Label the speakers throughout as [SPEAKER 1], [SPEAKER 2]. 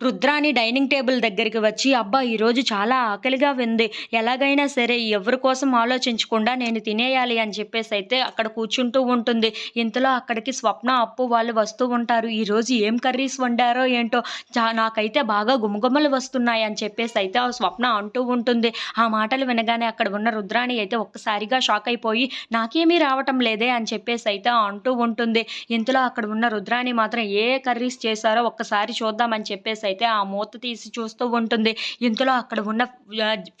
[SPEAKER 1] Rudrani dining table దగ్గరికి వచ్చి అబ్బా ఈరోజు చాలా ఆకలిగా ఉంది. ఎలాగైనా సరే ఎవరి కోసం ఆలోచించకుండా నేను తినేయాలి అని చెప్పేసి అయితే అక్కడ కూర్చుంటూ ఉంటుంది. ఇంతలో అక్కడికి స్వప్న అప్పు వాళ్ళు వస్తూ ఉంటారు. ఈరోజు ఏం కర్రీస్ వండారో ఏంటో? చా నాకైతే బాగా గుమగుమలు వస్తున్నాయి అని చెప్పేసి అయితే ఆ స్వప్న అంటూ ఉంటుంది. ఆ మాటలు వినగానే అక్కడ ఉన్న రుద్రాణి అయితే ఒక్కసారిగా షాక్ అయిపోయి నాకేమీ రావటం లేదే అని చెప్పేసి అయితే అంటూ ఉంటుంది. ఇంతలో అక్కడ ఉన్న రుద్రాణి మాత్రం ఏ కర్రీస్ చేశారో ఒక్కసారి చూద్దామని చెప్పేసి అయితే ఆ మూత తీసి చూస్తూ ఉంటుంది. ఇంతలో అక్కడ ఉన్న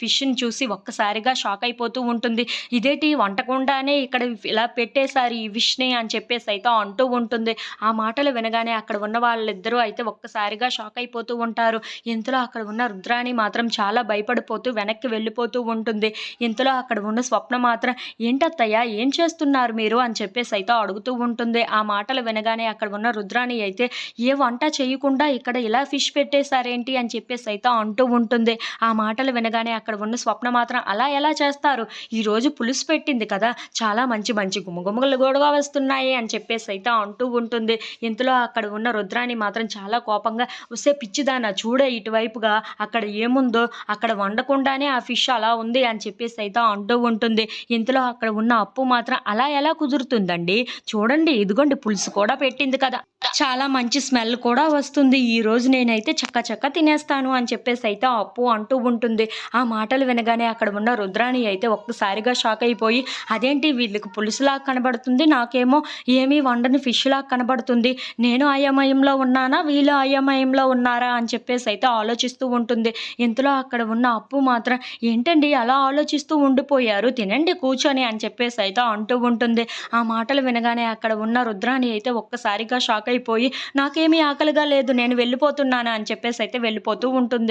[SPEAKER 1] ఫిష్ని చూసి ఒక్కసారిగా షాక్ అయిపోతూ ఉంటుంది. ఇదేటి వంటకుండానే ఇక్కడ ఇలా పెట్టేశారు ఈ ఫిష్ని అని చెప్పేసి అయితే అంటూ ఉంటుంది. ఆ మాటలు వినగానే అక్కడ ఉన్న వాళ్ళిద్దరూ అయితే ఒక్కసారిగా షాక్ అయిపోతూ ఉంటారు. ఇంతలో అక్కడ ఉన్న రుద్రాణి మాత్రం చాలా భయపడిపోతూ వెనక్కి వెళ్ళిపోతూ ఉంటుంది. ఇంతలో అక్కడ ఉన్న స్వప్న మాత్రం ఏంటత్తయ్యా ఏం చేస్తున్నారు మీరు? అని చెప్పేసి అయితే అడుగుతూ ఉంటుంది. ఆ మాటలు వినగానే అక్కడ ఉన్న రుద్రాణి అయితే ఏ వంట చేయకుండా ఇక్కడ ఇలా ఫిష్ పెట్టేశారేంటి అని చెప్పేసి అయితే అంటూ ఉంటుంది. ఆ మాటలు వినగానే అక్కడ ఉన్న స్వప్న మాత్రం అలా ఎలా చేస్తారు? ఈరోజు పులుసు పెట్టింది కదా చాలా మంచి మంచి గుమగుమలు గోడగా వస్తున్నాయి అని చెప్పేసి అయితే అంటూ ఉంటుంది. ఇంతలో అక్కడ ఉన్న రుద్రాణి మాత్రం చాలా కోపంగా వస్తే పిచ్చిదానా చూడ ఇటువైపుగా అక్కడ ఏముందో అక్కడ వండకుండానే ఆ ఫిష్ అలా ఉంది అని చెప్పేసి అయితే అంటూ ఉంటుంది. ఇంతలో అక్కడ ఉన్న అప్పు మాత్రం అలా ఎలా కుదురుతుందండి? చూడండి ఇదిగోండి పులుసు కూడా పెట్టింది కదా. చాలా మంచి స్మెల్ కూడా వస్తుంది. ఈరోజు నేనైతే చక్క చక్క తినేస్తాను అని చెప్పేసి అయితే అప్పు అంటూ ఉంటుంది. ఆ మాటలు వినగానే అక్కడ ఉన్న రుద్రాణి అయితే ఒక్కసారిగా షాక్ అయిపోయి అదేంటి వీళ్ళకి పులుసులా కనబడుతుంది? నాకేమో ఏమీ వండని ఫిష్ లాగా కనబడుతుంది. నేను అయోమయంలో ఉన్నానా? వీళ్ళు అయోమయంలో ఉన్నారా? అని చెప్పేసి అయితే ఆలోచిస్తూ ఉంటుంది. ఇంతలో అక్కడ ఉన్న అప్పు మాత్రం ఏంటండి అలా ఆలోచిస్తూ ఉండిపోయారు? తినండి కూర్చొని అని చెప్పేసి అయితే అంటూ ఉంటుంది. ఆ మాటలు వినగానే అక్కడ ఉన్న రుద్రాణి అయితే ఒక్కసారిగా షాక్ అయిపోయి అయిపోయి నాకేమీ ఆకలిగా లేదు నేను వెళ్ళిపోతున్నాను అని చెప్పేసి అయితే వెళ్ళిపోతూ ఉంటుంది.